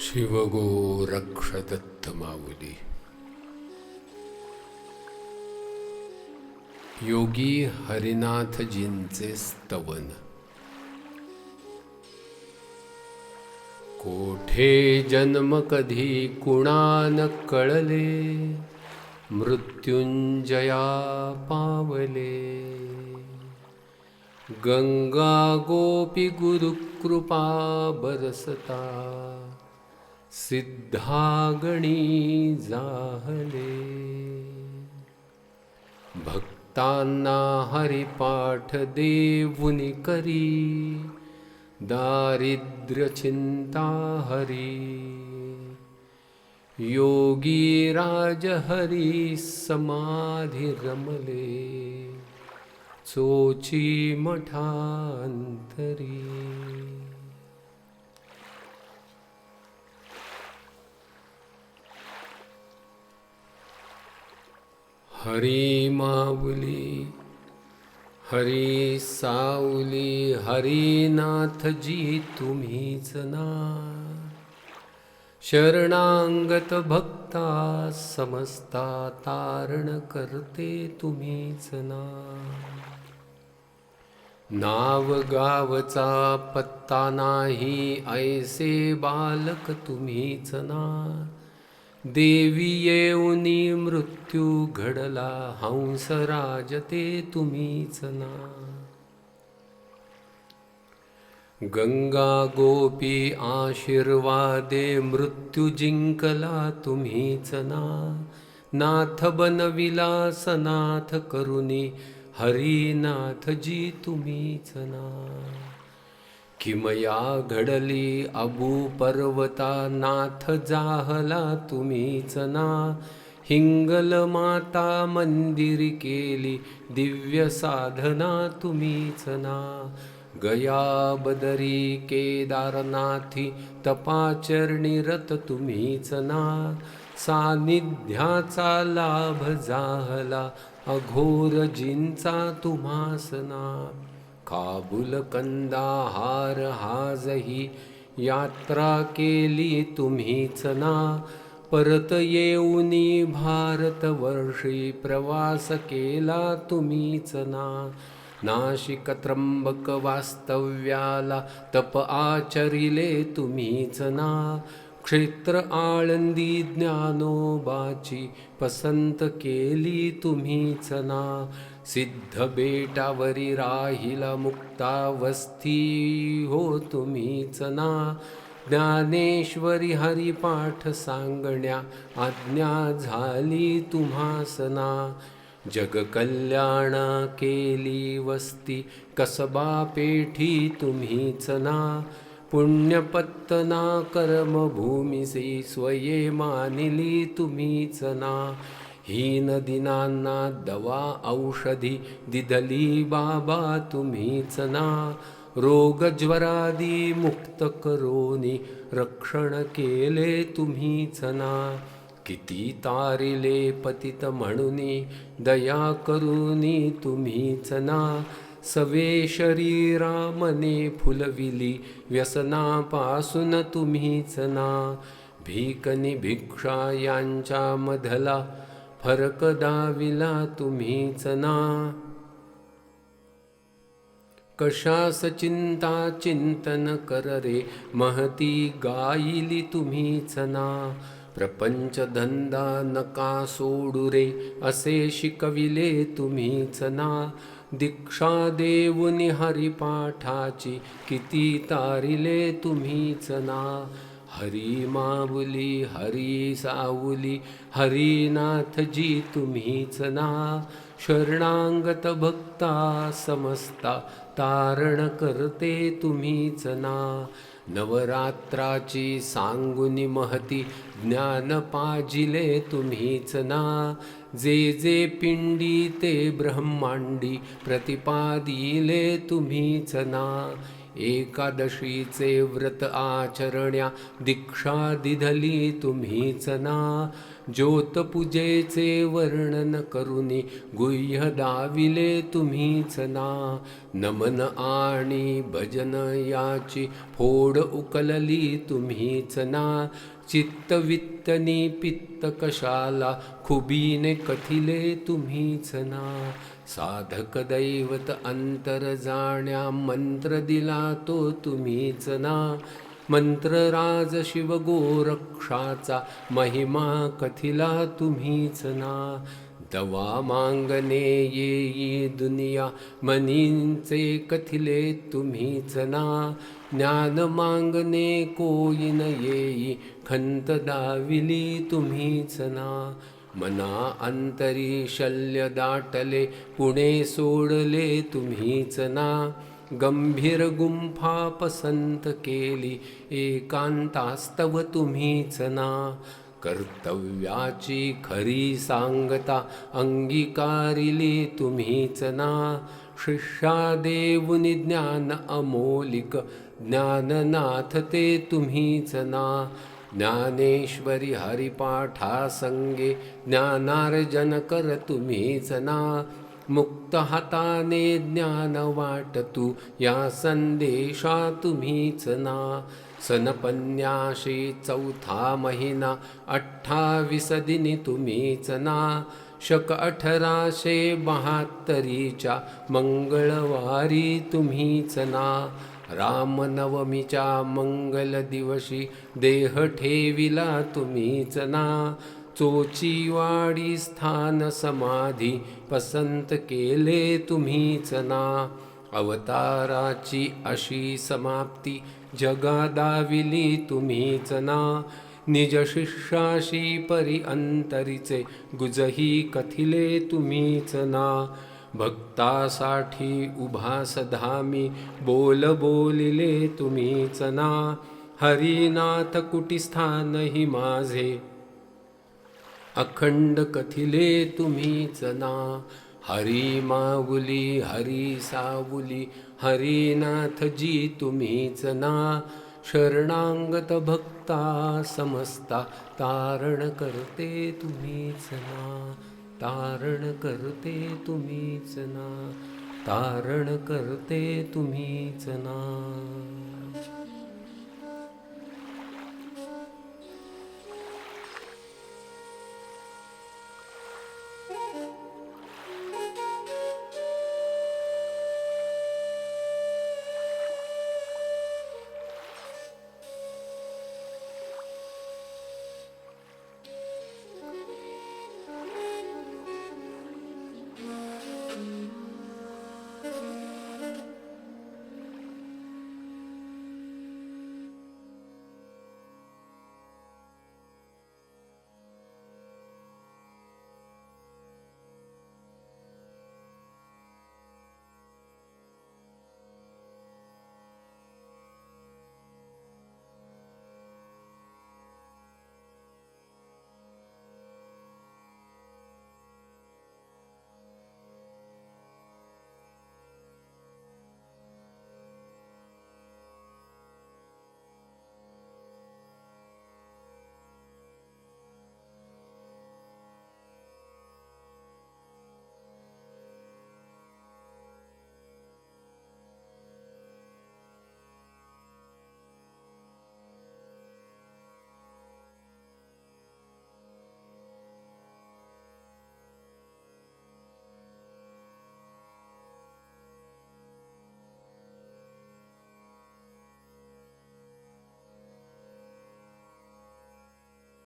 शिवगो रक्ष दत्त माऊली योगी हरिनाथजींचे स्तवन। कोठे जन्म कधी कुणान कळले? मृत्युंजया पावले। गंगा गोपी गुरुकृपा बरसता। सिद्धागणी जाहले। भक्तांना हरिपाठ देवुनि करी। दारिद्र्य चिंता हरी। योगी राज हरी समाधी रमले चोची मठांतरी। हरी माऊली हरी साऊली हरिनाथजी तुम्हीच ना शरणांगत भक्ता समस्ता तारण करते तुम्हीच ना. नाव गावचा पत्ता नाही ऐसे बालक तुम्हीच ना. देवी येऊनी मृत्यू घडला हंसराज ते तुम्हीच ना. गंगा गोपी आशीर्वादे मृत्यू जिंकला तुम्हीच ना नाथ बनविला सनाथ करुणी हरिनाथजी तुम्हीच ना किमया घडली अबू पर्वता नाथ जाहला तुम्हीच ना हिंगल माता मंदिर केली दिव्य साधना तुम्हीच ना गया बदरी केदारनाथी तपाचरणी रत तुम्हीच ना सानिध्याचा लाभ जाहला अघोरजींचा तुम्हासना. काबुल कंदाहार हाजही यात्रा केली तुम्हीच ना. परत येऊनी भारतवर्षी प्रवास केला तुम्हीच ना. नाशिक त्र्यंबक वास्तव्याला तप आचरिले तुम्हीच ना. क्षेत्र आळंदी ज्ञानोबाची पसंत केली तुम्हीच ना. सिद्ध बेटावरी राहिला मुक्तावस्थी हो तुम्हीच ना. ज्ञानेश्वरी हरिपाठ सांगण्या आज्ञा झाली तुम्हासना. जगकल्याणा केली वस्ती कसबा पेठी तुम्हीच ना पुण्यपत्तना कर्मभूमिसे स्वये मानिली तुम्हीच ना हीन दिनांना दवा औषधी दिदली बाबा तुम्हीच ना रोगज्वरादी मुक्त करोनी रक्षण केले तुम्हीच ना किती तारिले पतित म्हणुनी दया करुनी तुम्हीच ना. सवे शरीरा मने फुलविली व्यसनापासून तुम्हीच ना. भीकनी भिक्षा यांच्या मधला फरक दाविला तुम्हीच ना. कशास चिंता चिंतन कर रे महती गायिली तुम्हीच ना. प्रपंच धंदा नका सोडू रे असे शिकविले तुम्हीच ना दीक्षा देऊनी हरिपाठाची किती तारिले तुम्हीच ना हरी माऊली हरी साऊली हरिनाथजी तुम्हीच ना शरणांगत भक्ता समस्ता तारण करते तुम्हीच ना. नवरात्राची सांगुनी महती ज्ञान पाजिले तुम्हीच ना. जे जे पिंडी ते ब्रह्मांडी प्रतिपादिले तुम्हीच ना. एकादशीचे व्रत आचरण्या दीक्षा दिधली तुम्हीच ना. ज्योतपूजेचे वर्णन करुनी गुह्य दाविले तुम्हीच ना. नमन आणि भजन याची फोड उकलली तुम्हीच ना. चित्तवित्तनी पित्त कशाला खुबीने कथिले तुम्हीच ना. साधक दैवत अंतर जाण्या मंत्र दिला तो तुम्हीच ना. मंत्रराज शिव गोरक्षाचा महिमा कथिला तुम्हीच ना. दवा मांगणे येई दुनिया मनींचे कथिले तुम्हीच ना. ज्ञान मागणे कोईन येई खंत दाविली तुम्हीच ना. मना अंतरी शल्य दाटले पुणे सोडले तुम्हीच ना. गंभीर गुंफा पसंत केली एकांतास्तव तुम्हीच ना. कर्तव्याची खरी सांगता अंगीकारिली तुम्हीच ना. शिष्या देवनी ज्ञान अमोलिक ज्ञाननाथ ते तुम्हीच ना. ज्ञानेश्वरी हरिपाठा संगे ज्ञानार्जन कर तुम्हीच ना मुक्त हाताने ज्ञान वाटतू या संदेशा तुम्हीच ना. सनपन्याशी चौथा महिना अठ्ठावीस दिनी तुम्हीच ना. शक अठराशे बहात्तरीच्या मंगळवारी तुम्हीच ना. रामनवमीच्या मंगल दिवशी देह ठेविला तुम्हीच ना. चोचीवाडी स्थान समाधी पसंत केले तुम्हीच ना. अवताराची अशी समाप्ती जगा दाविली तुम्हीच ना. निज शिष्याशी परी अंतरीचे गुजही कथिले तुम्हीच ना. भक्तासाठी उभा सधामी बोल बोलिले तुम्हीच ना हरिनाथ कुटिस्थान हि माझे. अखंड कथिले तुम्हीच ना हरी माऊली हरी सावुली हरिनाथ जी तुम्हीच ना शरणांगत भक्ता समस्ता तारण करते तुम्हीच ना तारण करते तुम्हीच ना. तारण करते तुम्हीच ना.